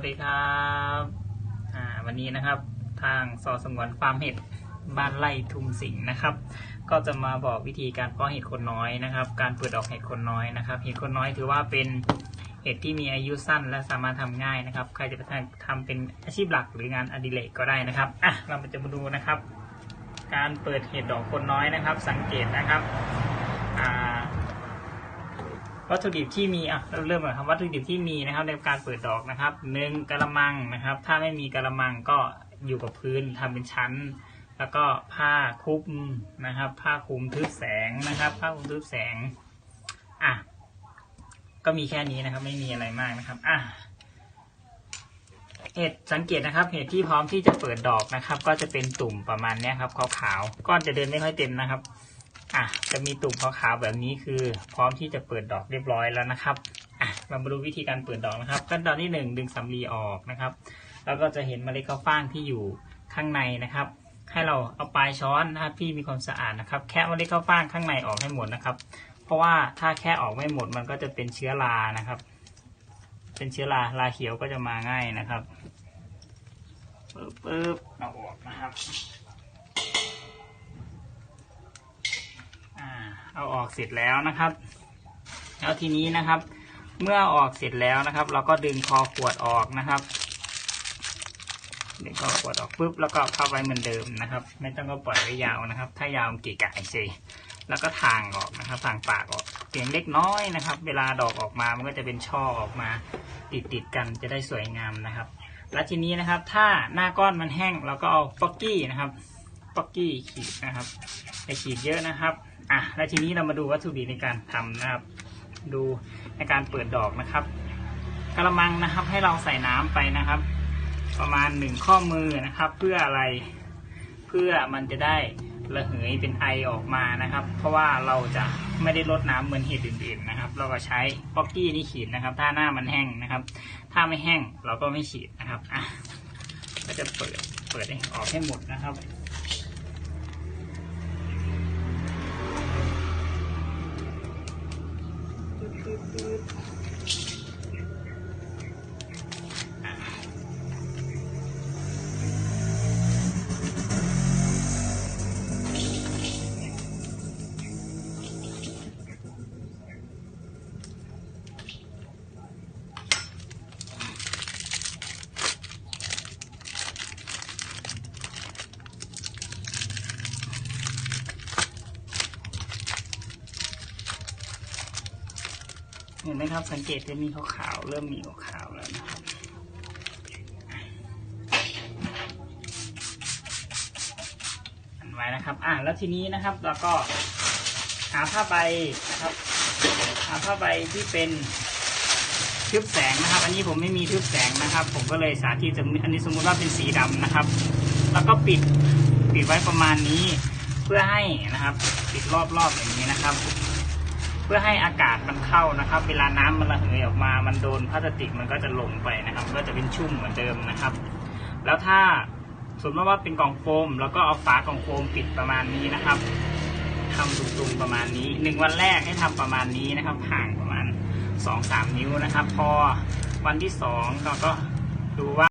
วัสดีครับวันนี้นะครับทางสอสงวนฟาร์มเห็ดบ้านไร่ทุ่มสิงห์นะครับ ก็จะมาบอกวิธีการเพาะเห็ดคนน้อยนะครับ การเปิดออกเห็ดคนน้อยนะครับ เห็ดคนน้อยถือว่าเป็นเห็ดที่มีอายุสั้นและสามารถทำง่ายนะครับ ใครจะไปทำเป็นอาชีพหลักหรืองานอดิเรกก็ได้นะครับอะเราจะมาดูนะครับ การเปิดเห็ดดอกคนน้อยนะครับ สังเกตนะครับอ่า วัตถุดิบที่มีอะเราเริ่มก่อนครับวัตถุดิบที่มีนะครับในการเปิดดอกนะครับหนึ่งกระมังนะครับ ถ้าไม่มีกระมังก็อยู่กับพื้นทำเป็นชั้น แล้วก็ผ้าคลุมนะครับ ผ้าคลุมทึบแสงนะครับ ผ้าคลุมทึบแสงอะก็มีแค่นี้นะครับ ไม่มีอะไรมากนะครับอะเห็ดสังเกตนะครับ เห็ดที่พร้อมที่จะเปิดดอกนะครับ ก็จะเป็นตุ่มประมาณนี้ครับขาวๆก้อนจะเดินไม่ค่อยเต็มนะครับ อะจะมีตุ่มขาวๆแบบนี้คือ พร้อมที่จะเปิดดอกเรียบร้อยแล้วนะครับอะเรามาดูวิธีการเปิดดอกนะครับ ขั้นตอนที่หนึ่งดึงสำลีออกนะครับ แล้วก็จะเห็นเมล็ดข้าวฟ่างที่อยู่ข้างในนะครับ ให้เราเอาปลายช้อนนะครับที่มีความสะอาดนะครับ แคะเมล็ดข้าวฟ่างข้างในออกให้หมดนะครับ เพราะว่าถ้าแค่ออกไม่หมดมันก็จะเป็นเชื้อรานะครับ เป็นเชื้อราราเขียวก็จะมาง่ายนะครับปึ๊บปึ๊บเอาออกนะครับ อ่า เอาออกเสร็จแล้วนะครับ แล้วทีนี้นะครับ เมื่อออกเสร็จแล้วนะครับ เราก็ดึงคอขวดออกนะครับดึงคอขวดออกปุ๊บแล้วก็เข้าไว้เหมือนเดิมนะครับ ไม่ต้องก็ปล่อยไว้ยาวนะครับ ถ้ายาวมันเกะกะเฉยแล้วก็ทางออกนะครับทางปากออกเพียงเล็กน้อยนะครับ เวลาดอกออกมามันก็จะเป็นช่อออกมาติดติดๆกันจะได้สวยงามนะครับ แล้วทีนี้นะครับ ถ้าหน้าก้อนมันแห้งเราก็เอาป๊อกกี้นะครับป๊อกกี้ขีดนะครับไปขีดเยอะนะครับ อะแล้วทีนี้เรามาดูวัตถุดิบในการทำนะครับ ดูในการเปิดดอกนะครับกระมังนะครับให้เราใส่น้ำไปนะครับ ประมาณหนึ่งข้อมือนะครับ เพื่ออะไร เพื่อมันจะได้ระเหยเป็นไอออกมานะครับ เพราะว่าเราจะไม่ได้ลดน้ำเหมือนเห็ดอื่นๆนะครับ เราก็ใช้ป๊อกกี้นี่ฉีดนะครับ ถ้าหน้ามันแห้งนะครับ ถ้าไม่แห้งเราก็ไม่ฉีดนะครับอะก็จะเปิดเปิดให้ออกให้หมดนะครับ ห็นไหมครับ สังเกตจะมีขาวๆเริ่มมีขาวๆแล้วนะครับอันไว้นะครับ อะแล้วทีนี้นะครับเราก็หาผ้าใบนะครับ หาผ้าใบที่เป็นทึบแสงนะครับ อันนี้ผมไม่มีทึบแสงนะครับ ผมก็เลยสาธิตจะอันนี้สมมุติว่าเป็นสีดำนะครับ แล้วก็ปิดปิดไว้ประมาณนี้ เพื่อให้นะครับ ปิดรอบๆอย่างนี้นะครับ พื่อให้อากาศมันเข้านะครับ เวลาน้ำมันระเหยออกมา มันโดนพลาสติกมันก็จะลงไปนะครับ ก็จะเป็นชุ่มเหมือนเดิมนะครับ แล้วถ้าสมมติว่าเป็นกล่องโฟม แล้วก็เอาฝากล่องโฟมปิดประมาณนี้นะครับทำตุงๆประมาณนี้หนึ่งวันแรกให้ทำประมาณนี้นะครับ ห่างประมาณสองสามนิ้วนะครับ พอวันที่สองเราก็ดูว่า